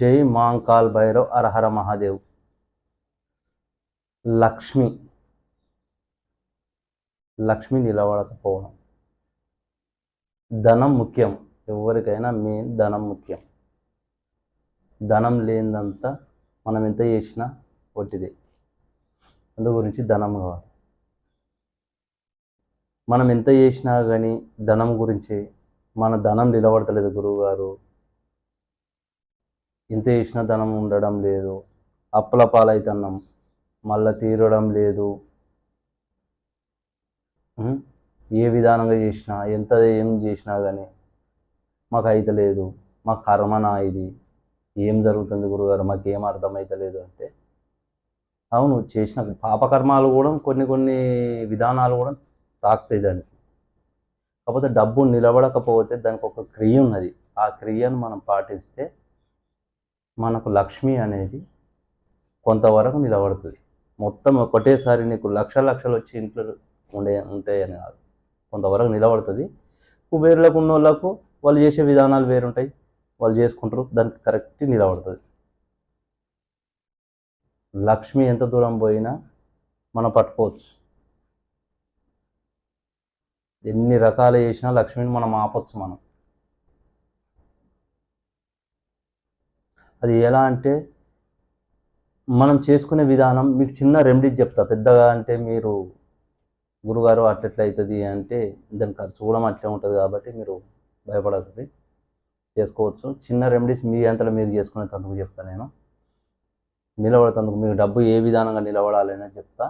జై మాంకాల్ భైరవ్ అరహర మహాదేవ్. లక్ష్మి. లక్ష్మి నిలబడకపోవడం. ధనం ముఖ్యం. ఎవరికైనా మెయిన్ ధనం ముఖ్యం. ధనం లేనిదంతా మనం ఎంత చేసినా ఒట్టిదే. అందు గురించి ధనం కావాలి. మనం ఎంత చేసినా కానీ ధనం గురించి మన ధనం నిలబడతలేదు గురువు ఇంత ఎంత ధనం ఉండడం లేదు. అప్పుల పాలవుతున్నాం మళ్ళా తీరడం లేదు. ఏ విధానంగా చేసినా ఎంత ఏం చేసినా కానీ మాకు అయితలేదు మా కర్మనా ఇది? ఏం జరుగుతుంది గురుగారు? మాకు ఏం అంటే. అవును చేసిన పాపకర్మాలు కూడా కొన్ని కొన్ని విధానాలు కూడా తాకుతాయి దానికి. కాకపోతే డబ్బు నిలబడకపోతే దానికి ఒక క్రియ ఉన్నది. ఆ క్రియను మనం పాటిస్తే మనకు లక్ష్మి అనేది కొంతవరకు నిలబడుతుంది. మొత్తం ఒకటేసారి నీకు లక్ష లక్షలు వచ్చి ఇంట్లో ఉండే ఉంటాయని కాదు. కొంతవరకు నిలబడుతుంది. కుబేరులకు ఉన్న వాళ్ళకు వాళ్ళు చేసే విధానాలు వేరుంటాయి. వాళ్ళు చేసుకుంటారు. దానికి కరెక్ట్ నిలబడుతుంది. లక్ష్మి ఎంత దూరం పోయినా మనం పట్టుకోవచ్చు. ఎన్ని రకాలు చేసినా లక్ష్మిని మనం ఆపొచ్చు మనం. అది ఎలా అంటే మనం చేసుకునే విధానం మీకు చిన్న రెమెడీస్ చెప్తా. పెద్దగా అంటే మీరు గురుగారు అట్లెట్లా అవుతుంది అంటే దాని ఖర్చు కూడా అట్లే ఉంటుంది కాబట్టి మీరు భయపడకండి. చేసుకోవచ్చు. చిన్న రెమెడీస్ మీ అంతలో మీరు చేసుకునే తందుకు చెప్తా నేను. నిలబడతందుకు మీకు డబ్బు ఏ విధానంగా నిలబడాలి అనేది చెప్తా.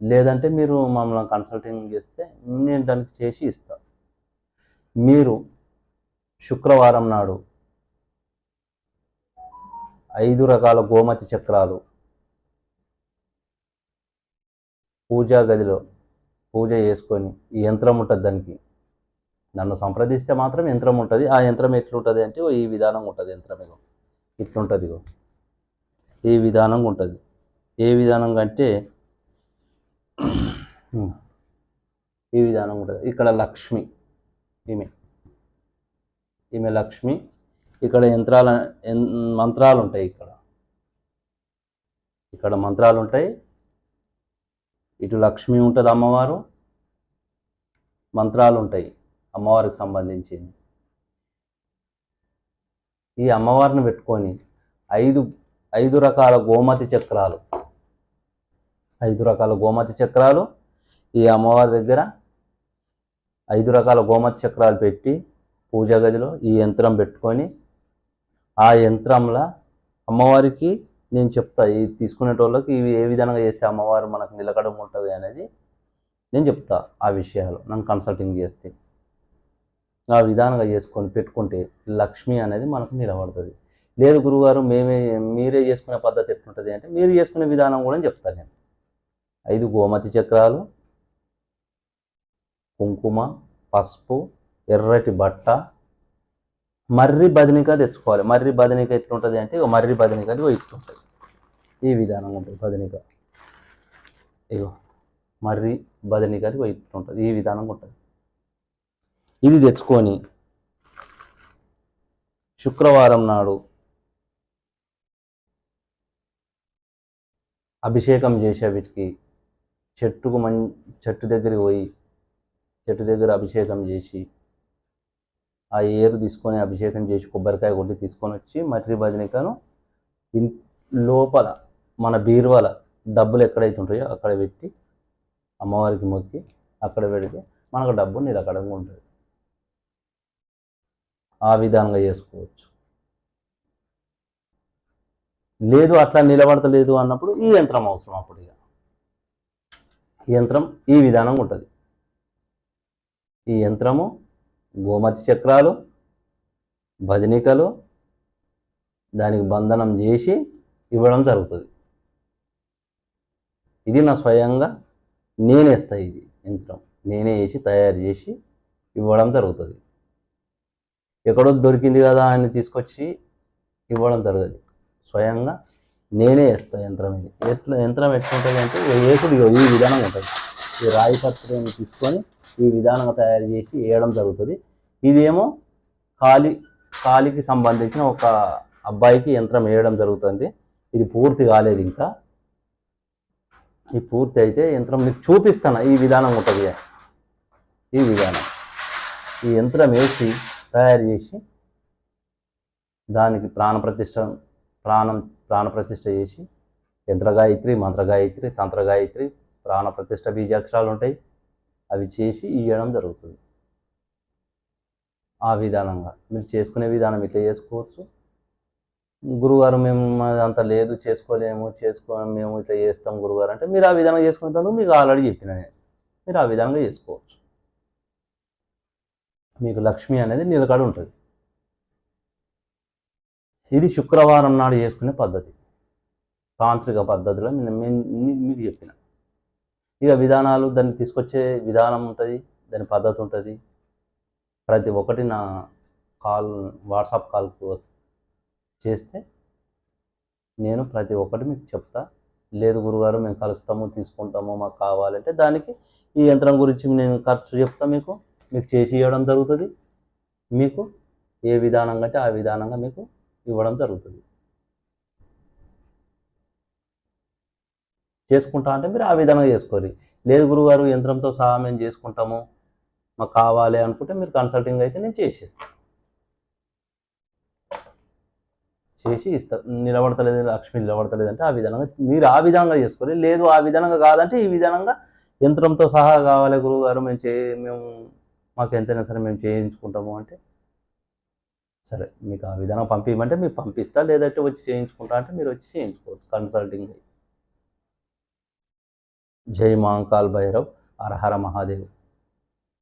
లేదంటే మీరు మమ్మల్ని కన్సల్టింగ్ చేస్తే నేను దానికి చేసి ఇస్తా. మీరు శుక్రవారం నాడు ఐదు రకాల గోమతి చక్రాలు. పూజా గదిలో పూజ చేసుకొని ఈ యంత్రం ఉంటుంది దానికి. నన్ను సంప్రదిస్తే మాత్రం యంత్రం ఉంటుంది. ఆ యంత్రం ఎట్లుంటుంది అంటే ఓ ఈ విధానం ఉంటుంది యంత్రం ఇగో. ఇట్లుంటుంది ఇగో. ఈ విధానంగా ఉంటుంది. ఏ విధానంగా అంటే ఈ విధానం ఉంటుంది. ఇక్కడ లక్ష్మి ఈమె. ఈమె లక్ష్మి ఇక్కడ యంత్రాల మంత్రాలు ఉంటాయి ఇక్కడ. ఇక్కడ మంత్రాలు ఉంటాయి ఇటు లక్ష్మి ఉంటుంది అమ్మవారు. మంత్రాలు ఉంటాయి అమ్మవారికి సంబంధించి ఈ అమ్మవారిని పెట్టుకొని ఐదు ఐదు రకాల గోమతి చక్రాలు. ఐదు రకాల గోమతి చక్రాలు ఈ అమ్మవారి దగ్గర. ఐదు రకాల గోమతి చక్రాలు పెట్టి పూజా గదిలో ఈ యంత్రం పెట్టుకొని ఆ యంత్రంలో అమ్మవారికి నేను చెప్తా ఈ తీసుకునేటోళ్ళకి ఇవి ఏ విధంగా చేస్తే అమ్మవారు మనకు నిలకడం ఉంటుంది అనేది నేను చెప్తా ఆ విషయాలు. నన్ను కన్సల్టింగ్ చేస్తే ఆ విధానంగా చేసుకొని పెట్టుకుంటే లక్ష్మి అనేది మనకు నిలబడుతుంది. లేదు గురుగారు మేమే మీరే చేసుకునే పద్ధతి ఎట్లుంటుంది అంటే మీరు చేసుకునే విధానం కూడా చెప్తాను నేను. ఐదు గోమతి చక్రాలు కుంకుమ పసుపు ఎర్రటి బట్ట మర్రి బదినిక తెచ్చుకోవాలి. మర్రి బదినిక ఎట్లుంటుంది అంటే ఇక మర్రి బదినిక అది ఇట్లుంటుంది. ఈ విధానం ఉంటుంది బదినిక. ఇగో మర్రి బదినిక అది ఇట్లుంటుంది. ఈ విధానం ఉంటుంది. ఇది తెచ్చుకొని శుక్రవారం నాడు అభిషేకం చేసే వీటికి చెట్టుకు మం చెట్టు దగ్గరికి పోయి చెట్టు దగ్గర అభిషేకం చేసి ఆ ఏరు తీసుకొని అభిషేకం చేసి కొబ్బరికాయ కొట్టి తీసుకొని వచ్చి మర్రి భజనికను ఇన్ లోపల మన బీరువాల డబ్బులు ఎక్కడైతే ఉంటాయో అక్కడ పెట్టి అమ్మవారికి మొక్కి అక్కడ పెడితే మనకు డబ్బు నిలకడంగా ఉంటుంది. ఆ విధానంగా చేసుకోవచ్చు. లేదు అట్లా నిలబడతలేదు అన్నప్పుడు ఈ యంత్రం అవసరం అప్పుడు ఇక. ఈ యంత్రం ఈ విధానం ఉంటుంది. ఈ యంత్రము గోమతి చక్రాలు భజనికలు దానికి బంధనం చేసి ఇవ్వడం జరుగుతుంది. ఇది నా స్వయంగా నేనేస్తా ఇది యంత్రం. నేనే వేసి తయారు చేసి ఇవ్వడం జరుగుతుంది. ఎక్కడో దొరికింది కదా అని తీసుకొచ్చి ఇవ్వడం జరుగుతుంది. స్వయంగా నేనే వేస్తా యంత్రం ఇది. ఎట్లా యంత్రం ఎట్లుంటుంది అంటే వేసుడు ఈ విధానం ఉంటుంది. ఈ రాయి పత్రిని తీసుకొని ఈ విధానంగా తయారు చేసి వేయడం జరుగుతుంది. ఇదేమో కాలి కాలికి సంబంధించిన ఒక అబ్బాయికి యంత్రం వేయడం జరుగుతుంది. ఇది పూర్తి కాలేదు ఇంకా. ఈ పూర్తి అయితే యంత్రం మీకు చూపిస్తాను. ఈ విధానం ఉంటుంది ఈ విధానం. ఈ యంత్రం వేసి తయారు చేసి దానికి ప్రాణప్రతిష్ఠ ప్రాణం ప్రాణప్రతిష్ఠ చేసి యంత్రగాయత్రి మంత్రగాయత్రి తంత్రగాయత్రి ప్రాణప్రతిష్ఠ బీజాక్షరాలు ఉంటాయి. అవి చేసి ఇవ్వడం జరుగుతుంది. ఆ విధానంగా. మీరు చేసుకునే విధానం ఇట్లా చేసుకోవచ్చు. గురుగారు మేము అంత లేదు చేసుకోలేము చేసుకో మేము ఇట్లా చేస్తాం గురుగారు అంటే మీరు ఆ విధంగా చేసుకునేందుకు మీకు ఆల్రెడీ చెప్పిన నేను. మీరు ఆ విధంగా చేసుకోవచ్చు. మీకు లక్ష్మి అనేది నిలకడ ఉంటుంది. ఇది శుక్రవారం నాడు చేసుకునే పద్ధతి. తాంత్రిక పద్ధతిలో నేను మీకు చెప్పిన. ఇక విధానాలు దాన్ని తీసుకొచ్చే విధానం ఉంటుంది దాని పద్ధతి ఉంటుంది. ప్రతి ఒక్కటి నా కాల్ వాట్సాప్ కాల్కు చేస్తే నేను ప్రతి ఒక్కటి మీకు చెప్తా. లేదు గురుగారు మేము కలుస్తాము తీసుకుంటాము మాకు కావాలంటే దానికి ఈ యంత్రం గురించి నేను ఖర్చు చెప్తా మీకు. మీకు చేసి ఇవ్వడం జరుగుతుంది. మీకు ఏ విధానంగా అంటే ఆ విధానంగా మీకు ఇవ్వడం జరుగుతుంది. చేసుకుంటా అంటే మీరు ఆ విధంగా చేసుకోరు లేదు గురుగారు యంత్రంతో సహా మేము చేసుకుంటాము. మాకు కావాలి అనుకుంటే మీరు కన్సల్టింగ్ అయితే నేను చేసిస్తాను. చేసి ఇస్తా నిలబడతలేదు లక్ష్మి నిలబడతలేదు అంటే ఆ విధంగా మీరు ఆ విధంగా చేసుకోవాలి లేదు ఆ విధంగా కాదంటే ఈ విధంగా యంత్రంతో సహా కావాలి గురువు గారు మేము చే మేము మాకు ఎంతైనా సరే మేము చేయించుకుంటాము అంటే సరే మీకు ఆ విధంగా పంపించమంటే మీకు పంపిస్తా లేదంటే వచ్చి చేయించుకుంటా అంటే మీరు వచ్చి చేయించుకోవచ్చు కన్సల్టింగ్ జై మాంకాల్ భైరవ్ అర్హర మహాదేవ్.